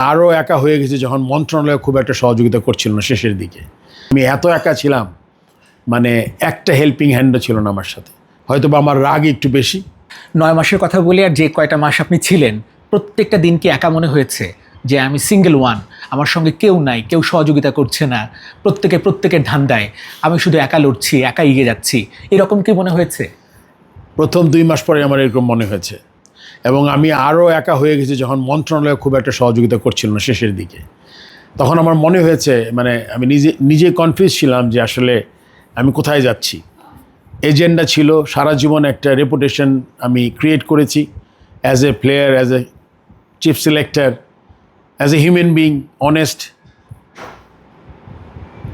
আরও একা হয়ে গেছে যখন মন্ত্রণালয় খুব একটা সহযোগিতা করছিল না শেষের দিকে। আমি এত একা ছিলাম মানে একটা হেল্পিং হ্যান্ডও ছিল না আমার সাথে। হয়তো বা আমার রাগ একটু বেশি। নয় মাসের কথা বলি আর যে কয়টা মাস আপনি ছিলেন প্রত্যেকটা দিনকে একা মনে হয়েছে যে আমি সিঙ্গেল ওয়ান আমার সঙ্গে কেউ নাই কেউ সহযোগিতা করছে না প্রত্যেকে প্রত্যেকের ধান্দায় আমি শুধু একা লড়ছি একা এগিয়ে যাচ্ছি এরকম কি মনে হয়েছে? প্রথম দুই মাস পরে আমার এরকম মনে হয়েছে। এবং আমি আরও একা হয়ে গেছি যখন মন্ত্রণালয় খুব একটা সহযোগিতা করছিল না শেষের দিকে। তখন আমার মনে হয়েছে মানে আমি নিজে নিজে কনফিউজ ছিলাম যে আসলে আমি কোথায় যাচ্ছি। এজেন্ডা ছিল, সারা জীবন একটা রেপুটেশন আমি ক্রিয়েট করেছি as a player as a chief selector as a human being honest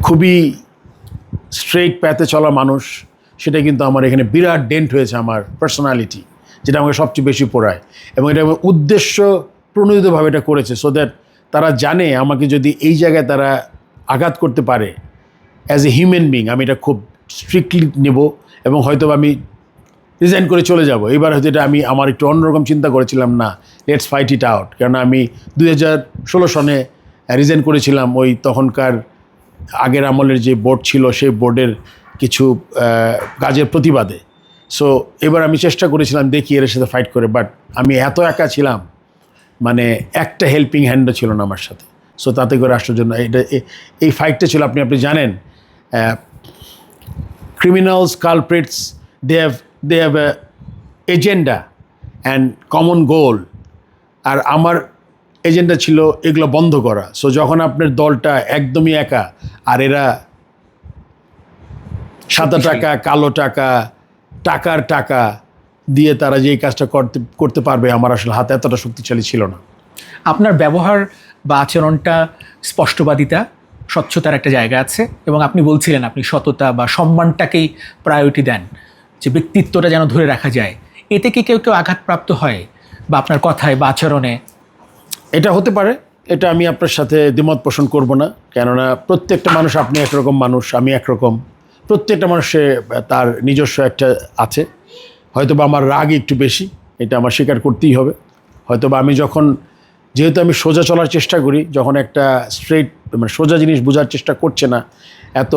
খুবই স্ট্রেট প্যাথে চলা মানুষ। সেটা কিন্তু আমার এখানে বিরাট ডেন্ট হয়েছে আমার পার্সোনালিটি যেটা আমাকে সবচেয়ে বেশি পড়ায়। এবং এটা আমার উদ্দেশ্য প্রণোদিতভাবে এটা করেছে সো দ্যাট তারা জানে আমাকে যদি এই জায়গায় তারা আঘাত করতে পারে অ্যাজ এ হিউম্যান বিং আমি এটা খুব স্ট্রিক্টলি নেব এবং হয়তো আমি রিজাইন করে চলে যাব। এবার হয়তো এটা আমি আমার একটু অন্যরকম চিন্তা করেছিলাম, না লেটস ফাইট ইট আউট কেননা আমি দুই হাজার ষোলো সনে রিজাইন করেছিলাম, ওই তখনকার আগের আমলের যে বোর্ড ছিল, সেই বোর্ডের কিছু কাজের প্রতিবাদে। সো এবার আমি চেষ্টা করেছিলাম দেখি এর সাথে ফাইট করে বাট আমি এত একা ছিলাম মানে একটা হেল্পিং হ্যান্ডও ছিল না আমার সাথে। সো তাতে করে আসার জন্য এটা এই ফাইটটা ছিল আপনি আপনি জানেন criminals they have they have a agenda and common goal. আর আমার এজেন্ডা ছিল এগুলো বন্ধ করা। সো যখন আপনার দলটা একদমই একা আর এরা সাদা টাকা কালো টাকা টাকার টাকা দিয়ে তারা যে এই কাজটা করতে করতে পারবে আমার আসলে হাতে এতটা শক্তিশালী ছিল না। আপনার ব্যবহার বা আচরণটা স্পষ্টবাদিতা স্বচ্ছতার একটা জায়গা আছে এবং আপনি বলছিলেন আপনি সততা বা সম্মানটাকেই প্রায়োরিটি দেন যে ব্যক্তিত্বটা যেন ধরে রাখা যায়। এতে কি কেউ কেউ আঘাতপ্রাপ্ত হয় বা আপনার কথায় বা আচরণে? এটা হতে পারে এটা আমি আপনার সাথে দ্বিমত পোষণ করব না। কেননা প্রত্যেকটা মানুষ আপনি একরকম মানুষ আমি একরকম। প্রত্যেকটা মানুষে তার নিজস্ব একটা আছে। হয়তো বা আমার রাগ একটু বেশি, এটা আমার স্বীকার করতেই হবে। হয়তো বা আমি যখন, যেহেতু আমি সোজা চলার চেষ্টা করি, যখন একটা স্ট্রেট মানে সোজা জিনিস বোঝার চেষ্টা করছে না, এত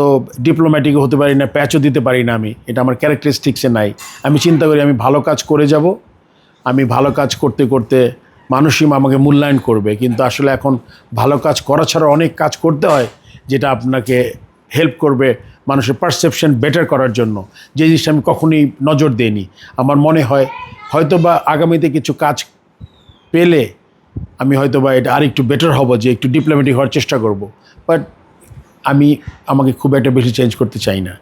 ডিপ্লোম্যাটিকও হতে পারি না প্যাচও দিতে পারি না আমি, এটা আমার ক্যারেক্টারিস্টিক্সে নাই। আমি চিন্তা করি আমি ভালো কাজ করে যাব, আমি ভালো কাজ করতে করতে মানুষই আমাকে মূল্যায়ন করবে, কিন্তু আসলে এখন ভালো কাজ করা ছাড়া অনেক কাজ করতে হয়, যেটা আপনাকে হেল্প করবে মানুষের পারসেপশন বেটার করার জন্য। যে জিনিসটা আমি কখনোই নজর দিইনি। আমার মনে হয় হয়তো বা আগামীতে কিছু কাজ পেলে আমি হয়তো বা এটা আরেকটু বেটার হব, যে একটু ডিপ্লোম্যাটিক হওয়ার চেষ্টা করব। বাট আমি আমাকে খুব একটা বেশি চেঞ্জ করতে চাই না।